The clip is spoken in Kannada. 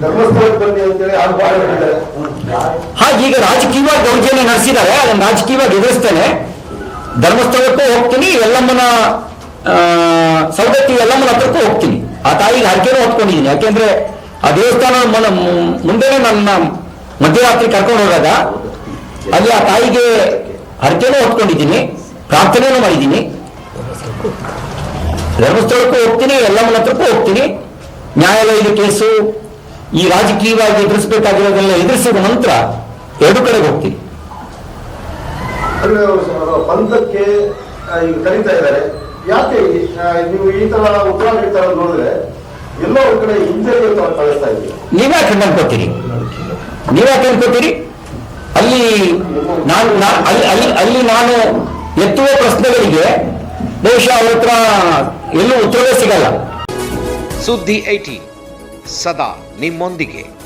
ಧರ್ಮಸ್ಥಳಕ್ಕೆ ಹಾಗೆ ಈಗ ರಾಜಕೀಯವಾಗಿ ದೌರ್ಜನ್ಯ ನಡೆಸಿದ್ದಾರೆ ಅದನ್ನು ರಾಜಕೀಯವಾಗಿ ಎದುರಿಸ್ತೇನೆ. ಧರ್ಮಸ್ಥಳಕ್ಕೂ ಹೋಗ್ತೀನಿ ಎಲ್ಲಮ್ಮನ ಆ, ಸವದತ್ತಿ ಎಲ್ಲಮ್ಮನ ಹತ್ರಕ್ಕೂ ಹೋಗ್ತೀನಿ. ಆ ತಾಯಿಗೆ ಹರಕೆನೂ ಹೊತ್ಕೊಂಡಿದ್ದೀನಿ. ಯಾಕೆಂದ್ರೆ ಆ ದೇವಸ್ಥಾನ ಮನ- ನನ್ನ ಮಧ್ಯರಾತ್ರಿ ಕರ್ಕೊಂಡು ಹೋದಾಗ ಅಲ್ಲಿ ಆ ತಾಯಿಗೆ ಹರಕೆನೂ ಹೊತ್ಕೊಂಡಿದ್ದೀನಿ ಪ್ರಾರ್ಥನೆನೂ ಮಾಡಿದ್ದೀನಿ. ಧರ್ಮಸ್ಥಳಕ್ಕೂ ಹೋಗ್ತೀನಿ ಎಲ್ಲಮ್ಮನ ಹತ್ರಕ್ಕೂ ಹೋಗ್ತೀನಿ. ನ್ಯಾಯಾಲಯದ ಕೇಸು ಈ ರಾಜಕೀಯವಾಗಿ ಎದುರಿಸಬೇಕಾಗಿರೋದನ್ನ ಎದುರಿಸಿದ ನಂತರ ಎರಡು ಕಡೆಗೆ ಸ- ಪಂಥಕ್ಕೆ ಕರೀತಾ ಇದ್ದಾರೆ. ಯಾಕೆ ನೀವು ಈ ತರ ಉತ್ತರ ನೀಡ್ತಾರೆ ನೋಡಿದ್ರೆ ಎಲ್ಲೋ ಒಂದ್ ಕಡೆ ಹಿಂಜರಿಕೆ ತರ ಕಳಿಸ್ತಾ ಇದ್ದೀವಿ ನೀವ್ಯಾಕೆ ಅನ್ಕೋತೀರಿ? ನೀವ್ಯಾಕೆ ಅನ್ಕೋತೀರಿ? ಅಲ್ಲಿ ನಾನು ನಾ- ಅಲ್ಲಿ ಅಲ್ಲಿ ಅಲ್ಲಿ ನಾನು ಎತ್ತುವ ಪ್ರಶ್ನೆಗಳಿಗೆ ಬಹುಶಃ ಅವ್ರ ಹತ್ರ ಎಲ್ಲೂ ಉತ್ತರವೇ ಸಿಗಲ್ಲ. ಸುದ್ದಿ ಏಟಿ ಸದಾ ನಿಮ್ಮೊಂದಿಗೆ.